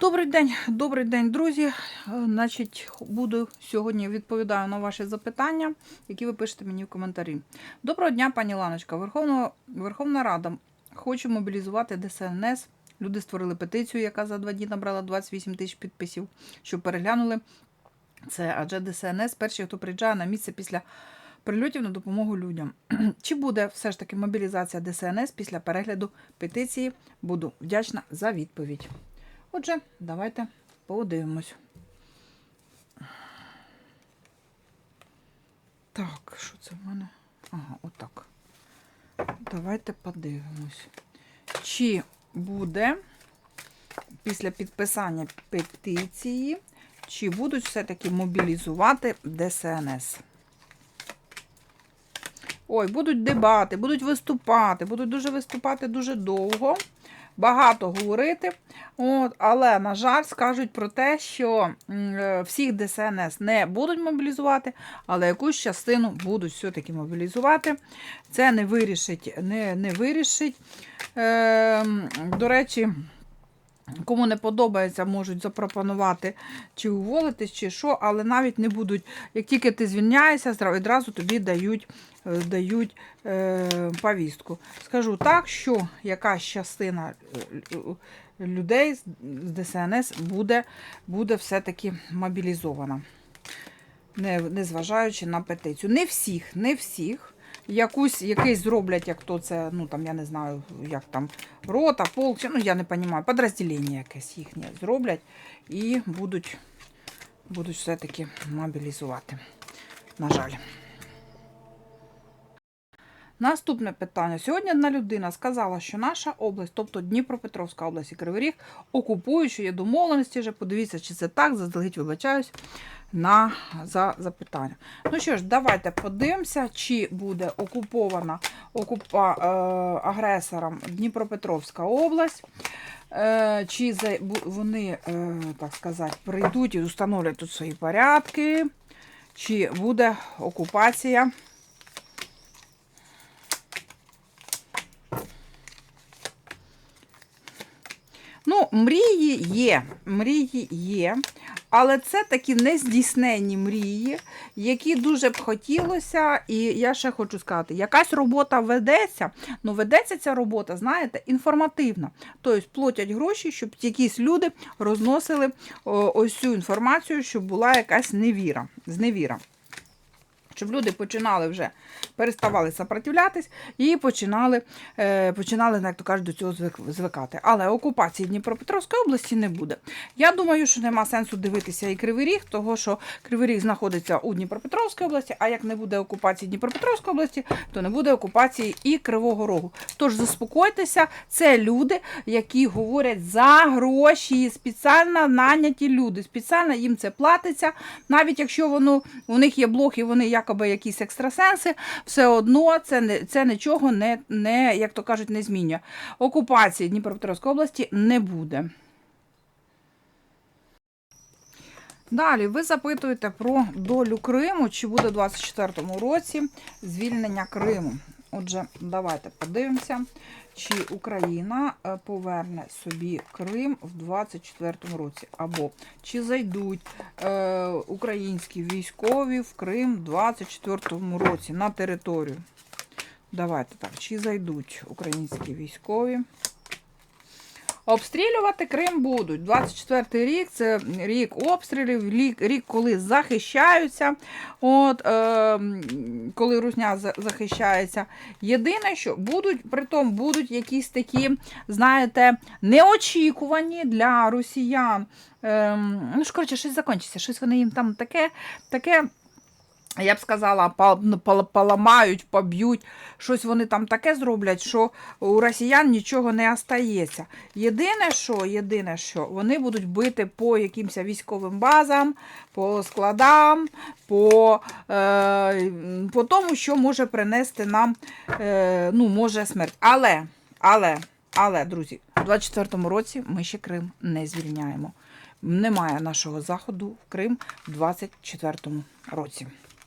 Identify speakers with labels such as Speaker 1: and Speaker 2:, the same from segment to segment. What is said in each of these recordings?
Speaker 1: Добрий день, добрий день, друзі. Е, Значить, буду сьогодні відповідаю на ваші запитання, які ви пишете мені в коментарі. Доброго дня, пані Ланочка. Верховна, Верховна Рада хоче мобілізувати ДСНС. Люди створили петицію, яка за два дні набрала 28 тисяч підписів, щоб переглянули це. Адже ДСНС перший, хто приїжджає на місце після прильотів на допомогу людям. Чи буде все ж таки мобілізація ДСНС після перегляду петиції? Буду вдячна за відповідь. Отже, давайте подивимось. Так, що це в мене? Ага, отак. Давайте подивимось. Чи буде після підписання петиції, чи будуть все-таки мобілізувати ДСНС? Ой, будуть дебати, будуть виступати, будуть дуже виступати дуже довго, багато говорити. От, але, на жаль, скажуть про те, що е, всіх ДСНС не будуть мобілізувати, але якусь частину будуть все-таки мобілізувати. Це не вирішить. Не, не вирішить. Е, до речі, Кому не подобається, можуть запропонувати чи уволитись, чи що, але навіть не будуть. Як тільки ти звільняєшся, відразу тобі дають, е, дають е, повістку. Скажу так, що якась частина е, людей з ДСНС буде, буде все-таки мобілізована, не, незважаючи на петицію. Не всіх, не всіх. Якусь, якийсь зроблять, як то це, ну там, я не знаю, як там, рота, полк, ну я не розумію, підрозділення якесь їхнє зроблять і будуть, будуть все-таки мобілізувати. На жаль. Наступне питання. Сьогодні одна людина сказала, що наша область, тобто Дніпропетровська область і Кривий Ріг, окупують, що є домовленості вже. Подивіться, чи це так, заздалегідь вибачаюсь на за запитання. Ну що ж, давайте подивимося, чи буде окупована окупа, е, агресором Дніпропетровська область. Е, чи за, вони, е, так сказати, прийдуть і установлять тут свої порядки, чи буде окупація. Ну, мрії є, мрії є, але це такі нездійсненні мрії, які дуже б хотілося. І я ще хочу сказати, якась робота ведеться, ну ведеться ця робота, знаєте, інформативна. Тобто платять гроші, щоб якісь люди розносили ось цю інформацію, щоб була якась невіра, зневіра. Щоб люди починали вже переставали сопротивлятись і починали, е, починали, як то кажуть, до цього звик, звикати. Але окупації Дніпропетровської області не буде. Я думаю, що нема сенсу дивитися і Кривий Ріг, того що Кривий Ріг знаходиться у Дніпропетровській області, а як не буде окупації Дніпропетровської області, то не буде окупації і Кривого Рогу. Тож заспокойтеся, це люди, які говорять за гроші, спеціально наняті люди, спеціально їм це платиться, навіть якщо воно у них є блог і вони якоби якісь екстрасенси, все одно це це нічого не, не як то кажуть, не змінює. Окупації Дніпропетровської області не буде. Далі ви запитуєте про долю Криму, чи буде у 24-му році звільнення Криму. Отже, давайте подивимося, чи Україна е, поверне собі Крим в 24-му році, або чи зайдуть е, українські військові в Крим в 24-му році на територію. Давайте так, чи зайдуть українські військові. Обстрілювати Крим будуть. 24 й рік це рік обстрілів, рік, коли захищаються, от, е, коли Русня захищається. Єдине, що будуть, притом будуть якісь такі, знаєте, неочікувані для росіян. Е, ну ж, коротше, щось закінчиться, щось вони їм там таке, таке. Я б сказала, ну, поламають, поб'ють, щось вони там таке зроблять, що у росіян нічого не остається. Єдине, що, єдине, що вони будуть бити по якимось військовим базам, по складам, по, е, по тому, що може принести нам е, ну, може смерть. Але, але, але, друзі, у 24-му році ми ще Крим не звільняємо. Немає нашого заходу в Крим в 24-му році.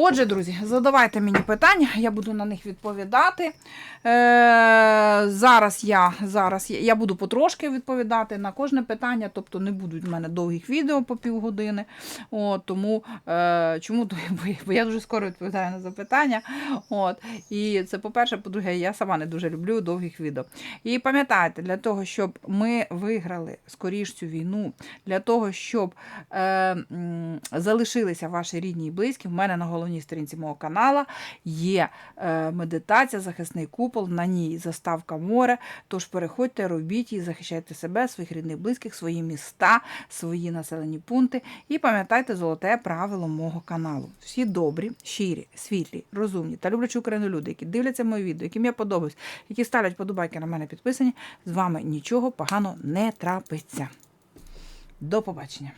Speaker 1: Отже, друзі, задавайте мені питання, я буду на них відповідати. Е, зараз я зараз я, я буду потрошки відповідати на кожне питання, тобто не будуть в мене довгих відео по півгодини. От, тому е, чому? Бо- я дуже скоро відповідаю на запитання. От, і це по-перше, по-друге, я сама не дуже люблю довгих відео. І пам'ятайте, для того, щоб ми виграли скоріш цю війну, для того, щоб е, залишилися ваші рідні і близькі, в мене на головній сторінці мого канала є е, медитація, захисний купол, на ній заставка море. Тож переходьте, робіть її, захищайте себе, своїх рідних, близьких, свої міста, свої населені пункти. І пам'ятайте золоте правило мого каналу. Всі добрі, щирі, світлі, розумні та люблячі Україну люди, які дивляться мої відео, яким я подобаюсь, які ставлять подобайки на мене підписані, з вами нічого поганого не трапиться. До побачення.